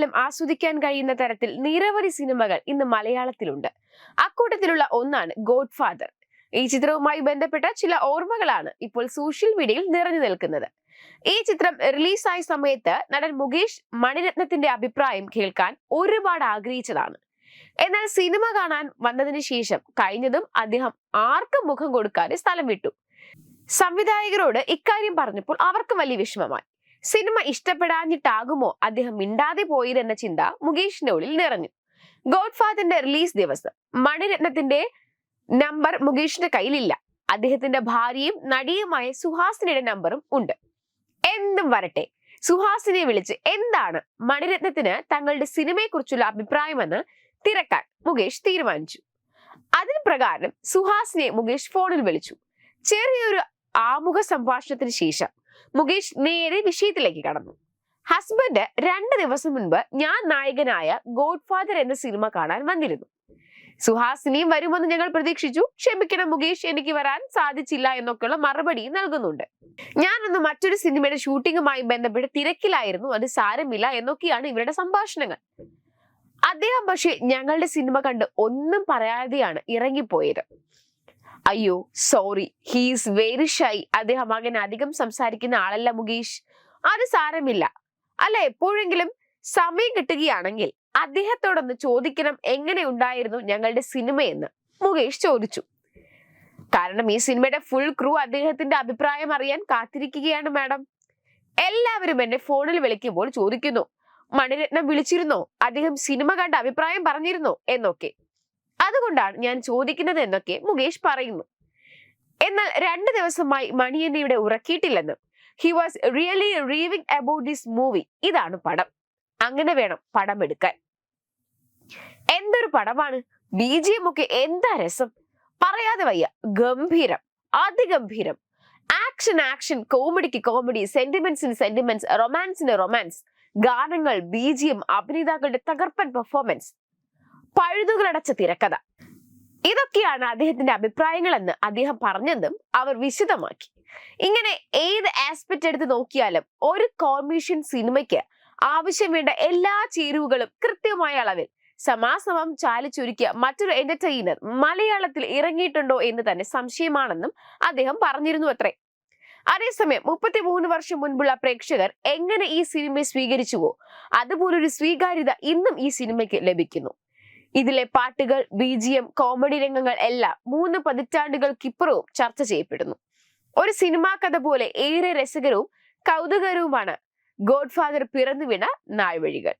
കാലം ആസ്വദിക്കാൻ കഴിയുന്ന തരത്തിൽ നിരവധി സിനിമകൾ ഇന്ന് മലയാളത്തിലുണ്ട്. അക്കൂട്ടത്തിലുള്ള ഒന്നാണ് ഗോഡ് ഫാദർ ഈ ചിത്രവുമായി ബന്ധപ്പെട്ട ചില ഓർമ്മകളാണ് ഇപ്പോൾ സോഷ്യൽ മീഡിയയിൽ നിറഞ്ഞു നിൽക്കുന്നത്. ഈ ചിത്രം റിലീസായ സമയത്ത് നടൻ മുകേഷ് മണിരത്നത്തിന്റെ അഭിപ്രായം കേൾക്കാൻ ഒരുപാട് ആഗ്രഹിച്ചതാണ്. എന്നാൽ സിനിമ കാണാൻ വന്നതിന് ശേഷം കഴിഞ്ഞതും അദ്ദേഹം ആർക്കും മുഖം കൊടുക്കാതെ സ്ഥലം വിട്ടു. സംവിധായകരോട് ഇക്കാര്യം പറഞ്ഞപ്പോൾ അവർക്ക് വലിയ വിഷമമായി. സിനിമ ഇഷ്ടപ്പെടാഞ്ഞിട്ടാകുമോ അദ്ദേഹം മിണ്ടാതെ പോയതെന്ന ചിന്ത മുകേഷിന്റെ ഉള്ളിൽ നിറഞ്ഞു. ഗോഡ് ഫാദറിന്റെ റിലീസ് ദിവസം. മണിരത്നത്തിന്റെ നമ്പർ മുകേഷിന്റെ കയ്യിലില്ല. അദ്ദേഹത്തിന്റെ ഭാര്യയും നടിയുമായ സുഹാസിനിയുടെ നമ്പറും ഉണ്ട്. എന്തും വരട്ടെ. സുഹാസിനെ വിളിച്ച് എന്താണ് മണിരത്നത്തിന് തങ്ങളുടെ സിനിമയെക്കുറിച്ചുള്ള അഭിപ്രായമെന്ന് തിരക്കാൻ മുകേഷ് തീരുമാനിച്ചു. അതിന് പ്രകാരം സുഹാസിനെ മുകേഷ് ഫോണിൽ വിളിച്ചു. ചെറിയൊരു ആമുഖ സംഭാഷണത്തിന് ശേഷം മുകേഷ് നേരെ വിഷയത്തിലേക്ക് കടന്നു. ഹസ്ബൻഡ് രണ്ട് ദിവസം മുൻപ് ഞാൻ നായകനായ ഗോഡ്ഫാദർ എന്ന സിനിമ കാണാൻ വന്നിരുന്നു. സുഹാസിനിയും വരുമെന്ന് ഞങ്ങൾ പ്രതീക്ഷിച്ചു. ക്ഷമിക്കണം മുകേഷ് എനിക്ക് വരാൻ സാധിച്ചില്ല എന്നൊക്കെയുള്ള മറുപടി നൽകുന്നുണ്ട്. ഞാനൊന്ന് മറ്റൊരു സിനിമയുടെ ഷൂട്ടിങ്ങുമായി ബന്ധപ്പെട്ട് തിരക്കിലായിരുന്നു. അത് സാരമില്ല എന്നൊക്കെയാണ് ഇവരുടെ സംഭാഷണങ്ങൾ. അദ്ദേഹം പക്ഷെ ഞങ്ങളുടെ സിനിമ കണ്ട് ഒന്നും പറയാതെയാണ് ഇറങ്ങിപ്പോയത്. അയ്യോ സോറി ഹീസ് വെരി ഷൈ അദ്ദേഹം അങ്ങനെ അധികം സംസാരിക്കുന്ന ആളല്ല മുകേഷ്. അത് സാരമില്ല. അല്ല? എപ്പോഴെങ്കിലും സമയം കിട്ടുകയാണെങ്കിൽ അദ്ദേഹത്തോടൊന്ന് ചോദിക്കണം എങ്ങനെ ഉണ്ടായിരുന്നു ഞങ്ങളുടെ സിനിമയെന്ന് മുകേഷ് ചോദിച്ചു. കാരണം ഈ സിനിമയുടെ ഫുൾ ക്രൂ അദ്ദേഹത്തിന്റെ അഭിപ്രായം അറിയാൻ കാത്തിരിക്കുകയാണ് മാഡം. എല്ലാവരും എന്നെ ഫോണിൽ വിളിക്കുമ്പോൾ ചോദിക്കുന്നു മണിരത്നം വിളിച്ചിരുന്നോ? അദ്ദേഹം സിനിമ കണ്ട അഭിപ്രായം പറഞ്ഞിരുന്നോ? എന്നൊക്കെ. അതുകൊണ്ടാണ് ഞാൻ ചോദിക്കുന്നത് എന്നൊക്കെ മുകേഷ് പറയുന്നു. എന്നാൽ രണ്ട് ദിവസമായി മണി ഇവിടെ ഉറക്കിയിട്ടില്ലെന്നും he was really raving about this movie ഇതാണ് പടം. അങ്ങനെ വേണം പടം എടുക്കാൻ എന്തൊരു പടമാണ്? ബി ജി എം ഒക്കെ എന്താ രസം? പറയാതെ വയ്യ. ഗംഭീരം. അതിഗംഭീരം. ആക്ഷൻ ആക്ഷൻ കോമഡിക്ക് കോമഡി സെന്റിമെന്റ്സിന് സെന്റിമെന്റ്സ് റൊമാൻസിന് റൊമാൻസ് ഗാനങ്ങൾ ബി ജി എം അഭിനേതാക്കളുടെ തകർപ്പൻ പെർഫോമൻസ് പഴുതുകളടച്ച തിരക്കഥ. ഇതൊക്കെയാണ് അദ്ദേഹത്തിന്റെ അഭിപ്രായങ്ങളെന്ന് അദ്ദേഹം പറഞ്ഞതും അവർ വിശദമാക്കി. ഇങ്ങനെ ഏത് ആസ്പെക്ട് എടുത്ത് നോക്കിയാലും ഒരു കോമീഷൻ സിനിമയ്ക്ക് ആവശ്യം വേണ്ട എല്ലാ ചേരുവകളും കൃത്യമായ അളവിൽ സമാസമം ചാലിച്ചുരുക്കിയ മറ്റൊരു എന്റർടൈനർ മലയാളത്തിൽ ഇറങ്ങിയിട്ടുണ്ടോ എന്ന് തന്നെ സംശയമാണെന്നും അദ്ദേഹം പറഞ്ഞിരുന്നു അത്രേ. അതേസമയം മുപ്പത്തിമൂന്ന് വർഷം മുൻപുള്ള പ്രേക്ഷകർ എങ്ങനെ ഈ സിനിമയെ സ്വീകരിച്ചുവോ? അതുപോലൊരു സ്വീകാര്യത ഇന്നും ഈ സിനിമയ്ക്ക് ലഭിക്കുന്നു. ഇതിലെ പാട്ടുകൾ ബി ജി എം കോമഡി രംഗങ്ങൾ എല്ലാം മൂന്ന് പതിറ്റാണ്ടുകൾക്കിപ്പുറവും ചർച്ച ചെയ്യപ്പെടുന്നു. ഒരു സിനിമാ കഥ പോലെ ഏറെ രസകരവും കൗതുകരവുമാണ് ഗോഡ്ഫാദർ പിറന്നുവിണ പിറന്നു വീണ